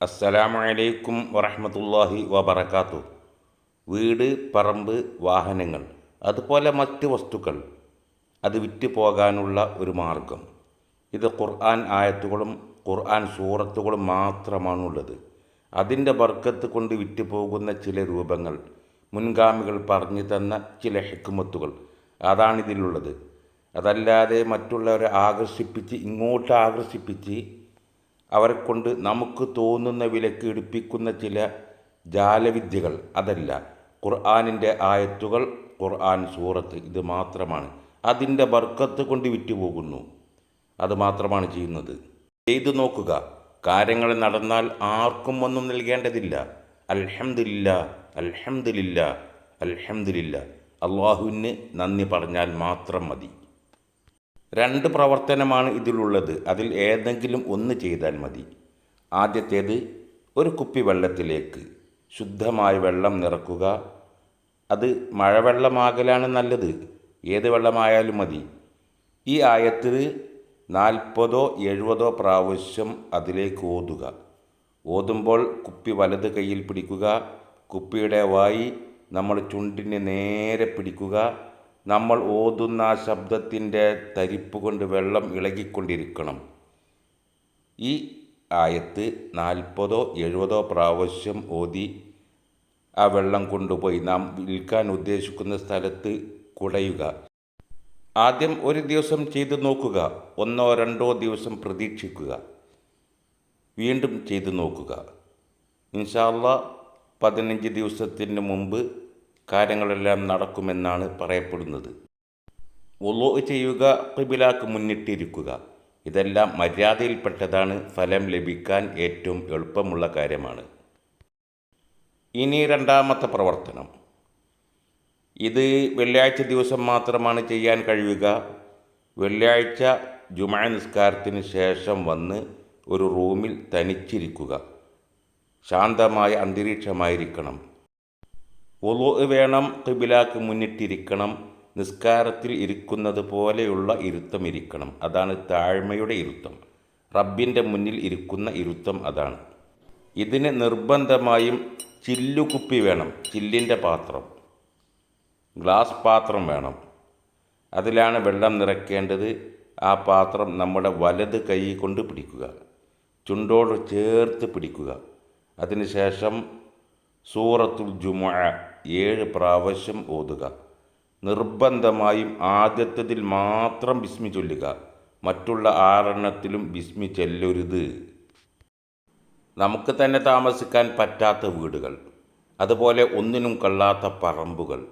അസ്സലാമു അലൈക്കും വറഹ്മത്തുള്ളാഹി വബറകാത്തു. വീട് പറമ്പ് വാഹനങ്ങൾ അതുപോലെ മറ്റ് വസ്തുക്കൾ അത് വിറ്റ് പോകാനുള്ള ഒരു മാർഗം. ഇത് ഖുർആൻ ആയത്തുകളും ഖുർആൻ സൂറത്തുകളും മാത്രമാണുള്ളത്. അതിന്റെ ബർക്കത്ത് കൊണ്ട് വിറ്റ് പോകുന്ന ചില രൂപങ്ങൾ മുൻഗാമികൾ പറഞ്ഞു തന്ന ചില ഹെക്കുമത്തുകൾ അതാണിതിലുള്ളത്. അതല്ലാതെ മറ്റുള്ളവരെ ആകർഷിപ്പിച്ച് ഇങ്ങോട്ട് ആകർഷിപ്പിച്ച് അവരെ കൊണ്ട് നമുക്ക് തോന്നുന്ന വിലക്ക് എടുപ്പിക്കുന്ന ചില ജാലവിദ്യകൾ അതല്ല. ഖുർആാനിന്റെ ആയത്തുകൾ ഖുർആൻ സൂറത്ത് ഇത് മാത്രമാണ്. അതിന്റെ ബർക്കത്ത് കൊണ്ട് വിറ്റുപോകുന്നു. അത് മാത്രമാണ് ചെയ്യുന്നത്. ചെയ്തു നോക്കുക. കാര്യങ്ങൾ നടന്നാൽ ആർക്കും ഒന്നും നൽകേണ്ടതില്ല. അൽഹംദില്ല അൽഹംദില്ല അൽഹംദില്ല അള്ളാഹുവിന് നന്ദി പറഞ്ഞാൽ മാത്രം മതി. രണ്ട് പ്രവർത്തനമാണ് ഇതിലുള്ളത്. അതിൽ ഏതെങ്കിലും ഒന്ന് ചെയ്താൽ മതി. ആദ്യത്തേത് ഒരു കുപ്പി വെള്ളത്തിലേക്ക് ശുദ്ധമായ വെള്ളം നിറക്കുക. അത് മഴവെള്ളമാകലാണ് നല്ലത്. ഏത് വെള്ളമായാലും മതി. ഈ ആയത്തിൽ നാൽപ്പതോ എഴുപതോ പ്രാവശ്യം അതിലേക്ക് ഓതുക. ഓതുമ്പോൾ കുപ്പി വലത് കയ്യിൽ പിടിക്കുക. കുപ്പിയുടെ വായി നമ്മൾ ചുണ്ടിന് നേരെ പിടിക്കുക. നമ്മൾ ഓതുന്ന ആ ശബ്ദത്തിന്റെ തരിപ്പ് കൊണ്ട് വെള്ളം ഇളകിക്കൊണ്ടിരിക്കണം. ഈ ആയത്ത് നാൽപ്പതോ എഴുപതോ പ്രാവശ്യം ഓതി ആ വെള്ളം കൊണ്ടുപോയി. നാം വിൽക്കാൻ ഉദ്ദേശിക്കുന്ന സ്ഥലത്ത് കുടയുക. ആദ്യം ഒരു ദിവസം ചെയ്തു നോക്കുക. ഒന്നോ രണ്ടോ ദിവസം പ്രതീക്ഷിക്കുക. വീണ്ടും ചെയ്തു നോക്കുക. ഇൻഷാല്ല പതിനഞ്ച് ദിവസത്തിന് മുമ്പ് കാര്യങ്ങളെല്ലാം നടക്കുമെന്നാണ് പറയപ്പെടുന്നത്. ഒലോ ചെയ്യുക കിബിലാക്ക് മുന്നിട്ടിരിക്കുക. ഇതെല്ലാം മര്യാദയിൽപ്പെട്ടതാണ് ഫലം ലഭിക്കാൻ ഏറ്റവും എളുപ്പമുള്ള കാര്യമാണ്. ഇനി രണ്ടാമത്തെ പ്രവർത്തനം. ഇത് വെള്ളിയാഴ്ച ദിവസം മാത്രമാണ് ചെയ്യാൻ കഴിയുക. വെള്ളിയാഴ്ച ജുമാ നിസ്കാരത്തിന് ശേഷം വന്ന് ഒരു റൂമിൽ തനിച്ചിരിക്കുക. ശാന്തമായ അന്തരീക്ഷമായിരിക്കണം. ഒലു വേണം കിബിലാക്ക് മുന്നിട്ടിരിക്കണം നിസ്കാരത്തിൽ ഇരിക്കുന്നത് പോലെയുള്ള ഇരുത്തം ഇരിക്കണം. അതാണ് താഴ്മയുടെ ഇരുത്തം. റബ്ബിന്റെ മുന്നിൽ ഇരിക്കുന്ന ഇരുത്തം അതാണ്. ഇതിന് നിർബന്ധമായും ചില്ലുകുപ്പി വേണം ചില്ലിന്റെ പാത്രം. ഗ്ലാസ് പാത്രം വേണം. അതിലാണ് വെള്ളം നിറയ്ക്കേണ്ടത്. ആ പാത്രം നമ്മുടെ വലത് കൈ കൊണ്ട് പിടിക്കുക. ചുണ്ടോട് ചേർത്ത് പിടിക്കുക. അതിനുശേഷം സൂറത്തുൽ ജുമുഅ ഏഴ് പ്രാവശ്യം ഓതുക. നിർബന്ധമായും ആദ്യത്തതിൽ മാത്രം ബിസ്മി ചൊല്ലുക. മറ്റുള്ള ആറെണ്ണത്തിലും ബിസ്മി ചെല്ലരുത്. നമുക്ക് തന്നെ താമസിക്കാൻ പറ്റാത്ത വീടുകൾ. അതുപോലെ ഒന്നിനും കൊള്ളാത്ത പറമ്പുകൾ.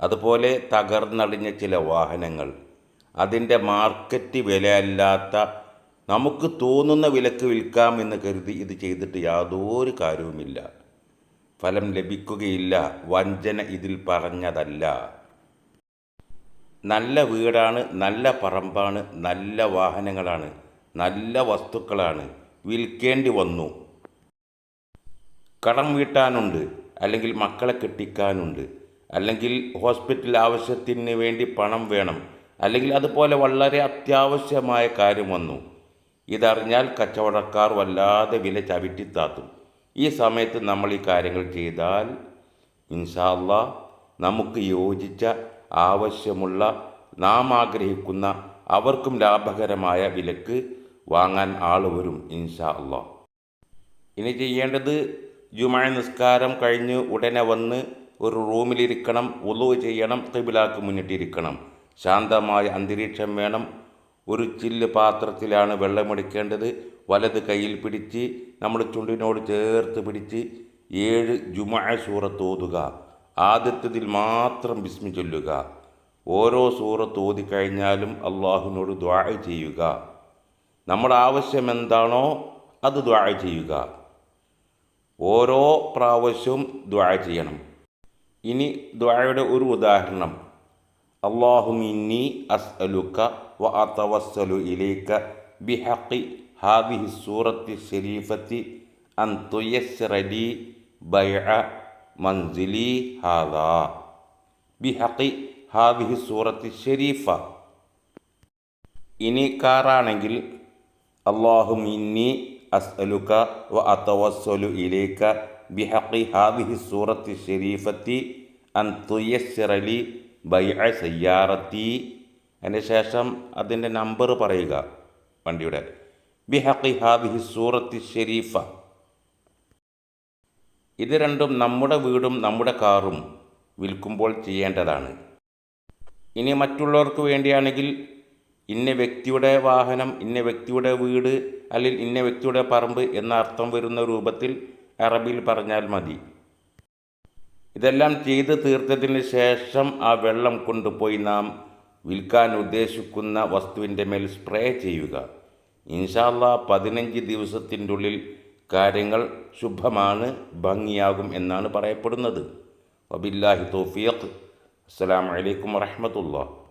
അതുപോലെ തകർന്നടിഞ്ഞ ചില വാഹനങ്ങൾ. അതിന്റെ മാർക്കറ്റ് വിലയല്ലാത്ത നമുക്ക് തോന്നുന്ന വിലക്ക് വിൽക്കാമെന്ന് കരുതി ഇത് ചെയ്തിട്ട് യാതൊരു കാര്യവുമില്ല. ഫലം ലഭിക്കുകയില്ല. വഞ്ചന ഇതിൽ പറഞ്ഞതല്ല. നല്ല വീടാണ് നല്ല പറമ്പാണ് നല്ല വാഹനങ്ങളാണ് നല്ല വസ്തുക്കളാണ് വിൽക്കേണ്ടി വന്നു. കടം വീട്ടാനുണ്ട് അല്ലെങ്കിൽ മക്കളെ കെട്ടിക്കാനുണ്ട് അല്ലെങ്കിൽ ഹോസ്പിറ്റൽ ആവശ്യത്തിന് വേണ്ടി പണം വേണം അല്ലെങ്കിൽ അതുപോലെ വളരെ അത്യാവശ്യമായ കാര്യം വന്നു. ഇതറിഞ്ഞാൽ കച്ചവടക്കാർ വല്ലാതെ വില ചവിട്ടിത്താത്തും ഈ സമയത്ത് നമ്മൾ ഈ കാര്യങ്ങൾ ചെയ്താൽ ഇൻഷാല്ല നമുക്ക് യോജിച്ച ആവശ്യമുള്ള നാം ആഗ്രഹിക്കുന്ന അവർക്കും ലാഭകരമായ വിലക്ക് വാങ്ങാൻ ആൾ വരും ഇൻഷാ അള്ളാ ഇനി ചെയ്യേണ്ടത് ജുമാ നിസ്കാരം കഴിഞ്ഞ് ഉടനെ വന്ന് ഒരു റൂമിലിരിക്കണം ഉളു ചെയ്യണം കിബിലാക്ക് മുന്നിട്ടിരിക്കണം. ശാന്തമായ അന്തരീക്ഷം വേണം. ഒരു ചില്ല് പാത്രത്തിലാണ് വെള്ളമെടുക്കേണ്ടത്. വലത് കയ്യിൽ പിടിച്ച് നമ്മൾ ചുണ്ടിനോട് ചേർത്ത് പിടിച്ച് ഏഴ് ജുമാ സൂറത്ത് ഓതുക. ആദ്യത്തതിൽ മാത്രം ബിസ്മി ചൊല്ലുക. ഓരോ സൂറത്ത് ഓതിക്കഴിഞ്ഞാലും അള്ളാഹുവിനോട് ദ്വാഴ ചെയ്യുക. നമ്മുടെ ആവശ്യം എന്താണോ അത് ദ്വാഴ ചെയ്യുക. ഓരോ പ്രാവശ്യവും ദ്വാഴ ചെയ്യണം. ഇനി ദ്വാഴയുടെ ഒരു ഉദാഹരണം. അള്ളാഹുമിന്നി അസ്അലുക്ക വ അതവസ്സലു ഇലൈക ബിഹഖി ഹാദിഹി സൂറത്തി ഷെരീഫത്തി അൻ തുയസ്റലി ബൈഅ മൻസിലി ഹാദാ. ബിഹഖി ഹാദിഹി സൂറത്തി ഷെരീഫ ഇനി കാറാണെങ്കിൽ അള്ളാഹുമിന്നി അസ്അലുക വ അതവസ്സലു ഇലൈക ബിഹഖി ഹാദിഹി സൂറത്തി ഷെരീഫത്തി അൻ തുയസ്സിറലി ബൈഅ സയ്യാറത്തി. അതിന് ശേഷം അതിന്റെ നമ്പർ പറയുക വണ്ടിയുടെ. ബിഹഖി ഹാബിഹി സൂറത്തി ഷെരീഫ ഇത് രണ്ടും നമ്മുടെ വീടും നമ്മുടെ കാറും വിൽക്കുമ്പോൾ ചെയ്യേണ്ടതാണ്. ഇനി മറ്റുള്ളവർക്ക് വേണ്ടിയാണെങ്കിൽ ഇന്ന വ്യക്തിയുടെ വാഹനം ഇന്ന വ്യക്തിയുടെ വീട് അല്ലെങ്കിൽ ഇന്ന വ്യക്തിയുടെ പറമ്പ് എന്ന അർത്ഥം വരുന്ന രൂപത്തിൽ അറബിയിൽ പറഞ്ഞാൽ മതി. ഇതെല്ലാം ചെയ്ത് തീർത്തതിന് ശേഷം ആ വെള്ളം കൊണ്ടുപോയി നാം വിൽക്കാൻ ഉദ്ദേശിക്കുന്ന വസ്തുവിന്റെ മേൽ സ്പ്രേ ചെയ്യുക. ഇൻഷാല്ല പതിനഞ്ച് ദിവസത്തിന്റെ ഉള്ളിൽ കാര്യങ്ങൾ ശുഭമാണ് ഭംഗിയാകും എന്നാണ് പറയപ്പെടുന്നത്. വബില്ലാഹി തോഫിയത്ത് അസ്സാം അലൈക്കും വറഹ്മത്തുള്ളാഹി.